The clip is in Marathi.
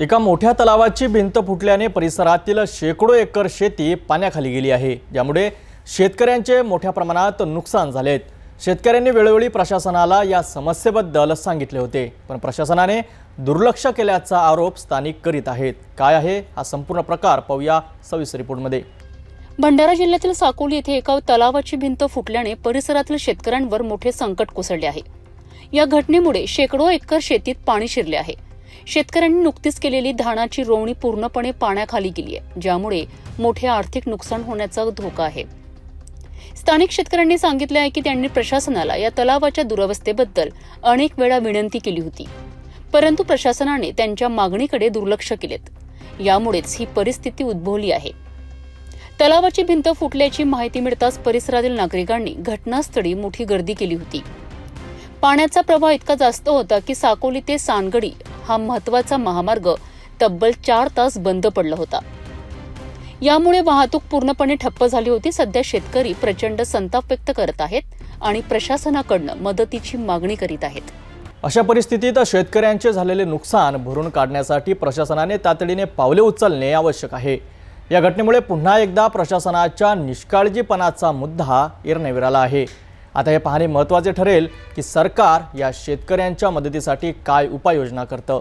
एका मोठ्या तलावाची भिंत फुटल्याने परिसरातील शेकडो एकर शेती पाण्याखाली गेली आहे. ज्यामुळे शेतकऱ्यांचे मोठ्या प्रमाणात नुकसान झाले आहेत. शेतकऱ्यांनी वेळोवेळी प्रशासनाला या समस्येबद्दल सांगितले होते. पण प्रशासनाने दुर्लक्ष केल्याचा आरोप स्थानिक करीत आहेत. काय आहे हा संपूर्ण प्रकार पाहूया सविस्तर रिपोर्टमध्ये भंडारा जिल्ह्यातील साकोली येथे एका तलावाची भिंत फुटल्याने परिसरातील शेतकऱ्यांवर मोठे संकट कोसळले आहे. या घटनेमुळे शेकडो एकर शेतीत पाणी शिरले आहे. शेतकऱ्यांनी नुकतीच केलेली धानाची रोवणी पूर्णपणे पाण्याखाली गेली आहे ज्यामुळे मोठे आर्थिक नुकसान होण्याचा धोका आहे. स्थानिक शेतकऱ्यांनी सांगितले आहे की त्यांनी प्रशासनाला या तलावाच्या दुरवस्थेबद्दल अनेक वेळा विनंती केली होती. परंतु प्रशासनाने त्यांच्या मागणीकडे दुर्लक्ष केलेत. यामुळेच ही परिस्थिती उद्भवली आहे. तलावाची भिंत फुटल्याची माहिती मिळताच परिसरातील नागरिकांनी घटनास्थळी मोठी गर्दी केली होती. पाण्याचा प्रवाह इतका जास्त होता की साकोली ते सानगडी हा महत्त्वाचा महामार्ग तब्बल चार तास बंद पडला होता. यामुळे वाहतूक पूर्णपणे ठप्प झाली होती. सध्या शेतकरी प्रचंड संताप व्यक्त करत आहेत आणि प्रशासनाकडनं मदतीची मागणी करीत आहेत. अशा परिस्थितीत शेतकऱ्यांचे झालेले नुकसान भरून काढण्यासाठी प्रशासनाने तातडीने पावले उचलणे आवश्यक आहे. या घटनेमुळे पुन्हा एकदा प्रशासनाच्या निष्काळजीपणाचा मुद्दा ऐरणीवर आहे. आता हे पाहणे महत्त्वाचे ठरेल की सरकार या शेतकऱ्यांच्या मदतीसाठी काय उपाययोजना करतं.